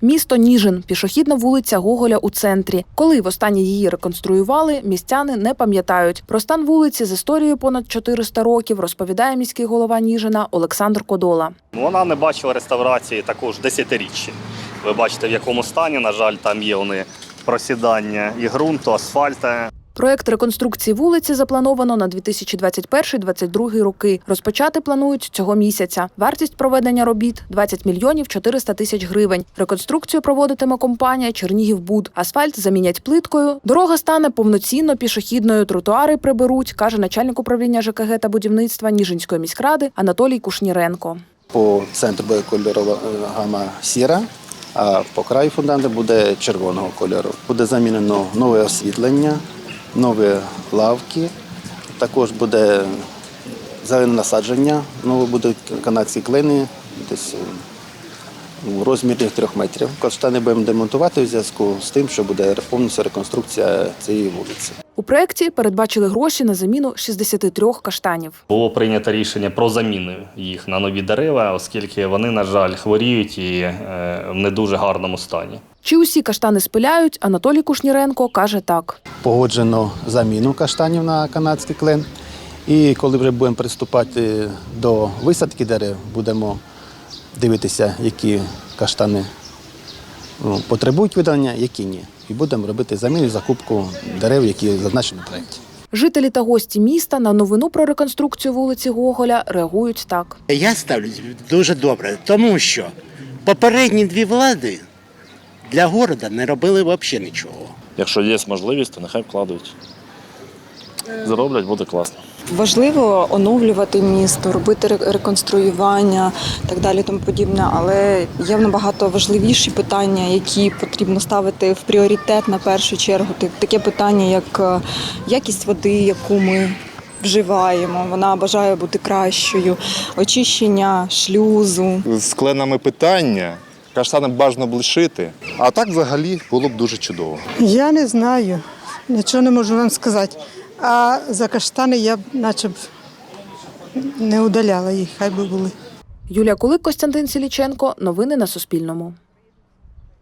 Місто Ніжин, пішохідна вулиця Гоголя у центрі. Коли востаннє її реконструювали, містяни не пам'ятають. Про стан вулиці з історією понад 400 років розповідає міський голова Ніжина Олександр Кодола. Вона не бачила реставрації також десятиріччя. Ви бачите, в якому стані, на жаль, там є вони просідання і ґрунту, асфальта. Проект реконструкції вулиці заплановано на 2021-2022 роки. Розпочати планують цього місяця. Вартість проведення робіт 20 мільйонів 400 тисяч гривень. Реконструкцію проводитиме компанія Чернігівбуд. Асфальт замінять плиткою. Дорога стане повноцінно пішохідною. Тротуари приберуть, каже начальник управління ЖКГ та будівництва Ніжинської міськради Анатолій Кушніренко. По центру буде кольорова е, гама сіра, а по краю фундаменту буде червоного кольору. Буде замінено нове освітлення, нові лавки, також буде зелене насадження, нові будуть канадські клини, десь е, у розмірі трьох метрів. Каштани будемо демонтувати у зв'язку з тим, що буде повністю реконструкція цієї вулиці. У проєкті передбачили гроші на заміну 63 каштанів. Було прийнято рішення про заміну їх на нові дерева, оскільки вони, на жаль, хворіють і е, в не дуже гарному стані. Чи усі каштани спиляють? Анатолій Кушніренко каже так. погоджено заміну каштанів на канадський клен. І коли вже будемо приступати до висадки дерев, будемо дивитися, які каштани потребують видалення, які ні. І будемо робити заміну і закупку дерев, які зазначені в проєкті. Жителі та гості міста на новину про реконструкцію вулиці Гоголя реагують так. Я ставлюсь дуже добре, тому що попередні дві влади для міста не робили взагалі нічого. Якщо є можливість, то нехай вкладуть. Зроблять, буде класно. Важливо оновлювати місто, робити реконструювання і так далі, тому подібне. Але є набагато важливіші питання, які потрібно ставити в пріоритет на першу чергу. Таке питання, як е, якість води, яку ми вживаємо, вона бажає бути кращою, очищення шлюзу. з кленами питання. Каштани бажано б лишити, а так взагалі було б дуже чудово. Я не знаю, нічого не можу вам сказати. А за каштани я б наче б не удаляла їх, хай би були. Юлія Кулик, Костянтин Сіліченко. Новини на Суспільному.